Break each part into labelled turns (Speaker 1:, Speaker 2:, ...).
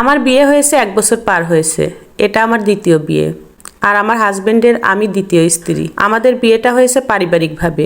Speaker 1: আমার বিয়ে হয়েছে এক বছর পার হয়েছে। এটা আমার দ্বিতীয় বিয়ে। আর আমার হাজবেন্ডের আমি দ্বিতীয় স্ত্রী। আমাদের বিয়েটা হয়েছে পারিবারিকভাবে।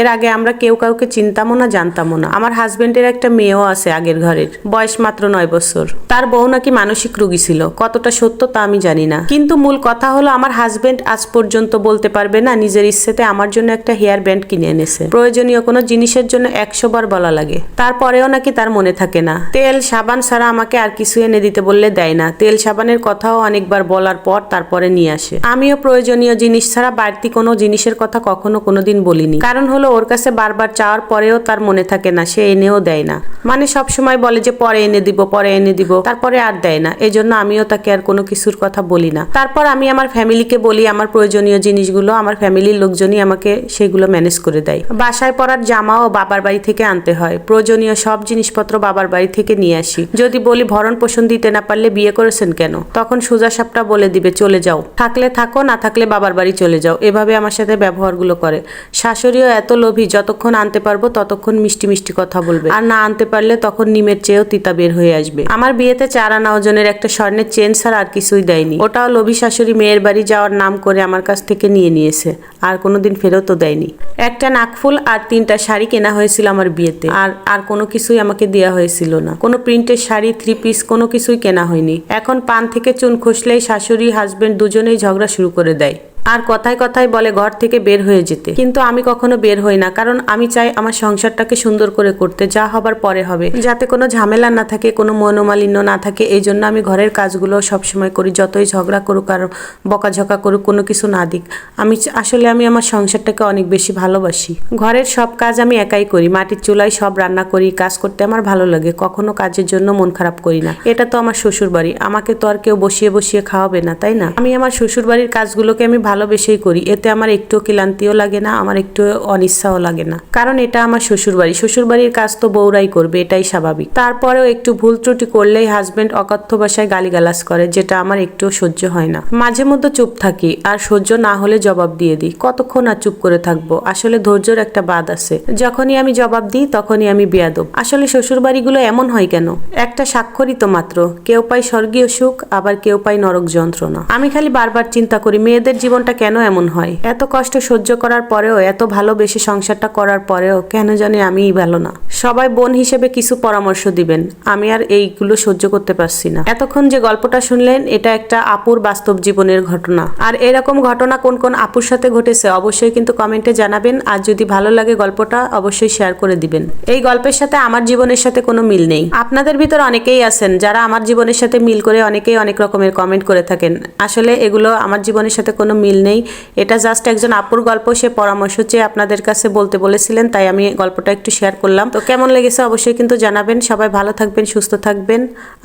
Speaker 1: এর আগে আমরা কেউ কাউকে চিনতামও না, জানতামও না। আমার হাজবেন্ডের একটা মেয়েও আছে আগের ঘরের, বয়স মাত্র নয় বছর। তার বউ নাকি মানসিক রুগী ছিল, কতটা সত্য তা আমি জানি না। কিন্তু মূল কথা হলো, আমার হাজবেন্ড আজ পর্যন্ত বলতে পারবে না, নিজের ইচ্ছেতে আমার জন্য একটা হেয়ার ব্যান্ড কিনে এনেছে। প্রয়োজনীয় কোনো জিনিসের জন্য একশো বার বলা লাগে। তারপরেও নাকি তার মনে থাকে না। তেল, সাবান ছাড়া আমাকে আর কিছু এনে দিতে বললে দেয় না। তেল, সাবানের কথাও অনেকবার বলার পর তারপরে নিয়ে আসে। আমিও প্রয়োজনীয় জিনিস ছাড়া বাড়তি কোনো জিনিসের কথা কখনো কোনোদিন বলিনি। কারণ হলো ওর কাছে বারবার চাওয়ার পরেও তার মনে থাকে না, সে এনেও দেয় না। মানে সব সময় বলে যে, পরে এনে দিব, পরে এনে দিব। তারপরে আর দেয় না। এই জন্য আমিও তাকে আর কোনো কিছুর কথা বলি না। তারপর আমি আমার ফ্যামিলিকে বলি, আমার প্রয়োজনীয় জিনিসগুলো, আমার ফ্যামিলির লোকজনই আমাকে সেগুলো ম্যানেজ করে দেয়। বাসায় পরার জামাও বাবার বাড়ি থেকে আনতে হয়। প্রয়োজনীয় সব জিনিসপত্র বাবার বাড়ি থেকে নিয়ে আসি। যদি বলি, ভরণ পোষণ দিতে না পারলে বিয়ে করেছেন কেন? তখন সোজা সাপটা বলে দিবে, চলে যাও। থাকলে থাকো, না থাকলে বাবার বাড়ি চলে যাও। এভাবে আমার সাথে ব্যবহারগুলো করে। শাশুড়িও এত লোভী, যতক্ষণ আনতে পারব ততক্ষণ মিষ্টি মিষ্টি কথা বলবে। আর না আনতে পারলে তখন নিমের চেয়েও তিতা বের হয়ে আসবে। আমার বিয়েতে চার আনা ওজনের একটা স্বর্ণের চেন ছাড়া আর কিছুই দেয়নি। ওটাও লোভী শাশুড়ি মেয়ের বাড়ি যাওয়ার নাম করে আমার কাছ থেকে নিয়ে নিয়েছে। আর কোনোদিন ফেরতও দেয়নি। একটা নাকফুল আর তিনটা শাড়ি কেনা হয়েছিল আমার বিয়েতে। আর আর কোনো কিছুই আমাকে দেওয়া হয়েছিল না। কোনো প্রিন্টের শাড়ি, থ্রি পিস, কোনো কিছুই কেনা হয়নি। এখন পান থেকে চুন খসলেই শাশুড়ি, হাজবেন্ড দুজনেই ঝগড়া শুরু করে দেয়। আর কথায় কথায় বলে ঘর থেকে বের হয়ে যেতে। কিন্তু আমি কখনো বের হই না, কারণ আমি চাই আমার সংসারটাকে সুন্দর করে করতে, যা হবার পরে হবে। যাতে কোনো ঝামেলা না থাকে, কোনো মনোমালিন্য না থাকে, এই জন্য আমি ঘরের কাজগুলো সবসময় করি, যতই ঝগড়া করুক আর বকাঝকা করুক, কোনো কিছু না দিক। আমি আসলে আমি আমার সংসারটাকে অনেক বেশি ভালোবাসি। ঘরের সব কাজ আমি একাই করি, মাটির চুলায় সব রান্না করি, কাজ করতে আমার ভালো লাগে, কখনো কাজের জন্য মন খারাপ করি না। এটা তো আমার শ্বশুর বাড়ি আমাকে তো আর কেউ বসিয়ে বসিয়ে খাওয়াবে না, তাই না? আমি আমার শ্বশুর বাড়ির কাজগুলোকে আমি ভালোবেসেই করি। এতে আমার একটু ক্লান্তিও লাগে না, আমার একটু অনিচ্ছাও লাগে না। কারণ এটা আমার শ্বশুর বাড়ি শ্বশুর বাড়ির কাজ তো বউরাই করবে, এটাই স্বাভাবিক। তারপরেও একটু ভুল ত্রুটি করলেই হাজবেন্ড অকথ্য ভাষায় গালিগালাজ করে, যেটা আমার একটু সহ্য হয় না। মাঝে মধ্যে চুপ থাকি, আর সহ্য না হলে জবাব দিয়ে দিই। কতক্ষণ আর চুপ করে থাকব? আসলে ধৈর্যর একটা বাদ আছে। যখনই আমি জবাব দিই, তখনই আমি বেয়াদব। আসলে শ্বশুরবাড়িগুলো এমন হয় কেন? একটা স্বাক্ষরিত মাত্র। কেউ পায় স্বর্গীয় সুখ, আবার কেউ পায় নরক যন্ত্রণা। আমি খালি বারবার চিন্তা করি, মেয়েদের জীবনটা কেন এমন হয়? এত কষ্ট সহ্য করার পরেও, এত ভালোবেসে সংসারটা করার পরেও কেন জানি আমিই ভালো না। সবাই বোন হিসেবে কিছু পরামর্শ দিবেন। আমি আর এইগুলো সহ্য করতে পারছি না। এতক্ষণ যে গল্পটা শুনলেন, এটা একটা আপুর বাস্তব জীবনের ঘটনা। আর এরকম ঘটনা কোন কোন আপুর সাথে ঘটেছে, অবশ্যই কিন্তু কমেন্টে জানাবেন। আর যদি ভালো লাগে গল্পটা, অবশ্যই শেয়ার করে দিবেন। এই গল্পের সাথে আমার জীবনের সাথে কোনো মিল নেই। আপনাদের ভিতর অনেকেই আছেন, যারা আমার জীবনের সাথে মিল করে অনেকেই অনেক রকমের কমেন্ট করে থাকেন। আসলে এগুলো আমার জীবনের সাথে কোনো মিল নেই। এটা জাস্ট একজন আপুর গল্প, সে পরামর্শ চেয়ে আপনাদের কাছে বলতে বলেছিলেন, তাই আমি গল্পটা একটু শেয়ার করলাম। তো কেমন লেগেছে অবশ্যই কিন্তু জানাবেন। সবাই ভালো থাকবেন, সুস্থ থাকবেন।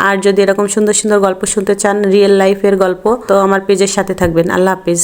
Speaker 1: আর যদি এরকম সুন্দর সুন্দর গল্প শুনতে চান রিয়েল লাইফের গল্প, তো আমার পেজের সাথে থাকবেন। আল্লাহ হাফিজ।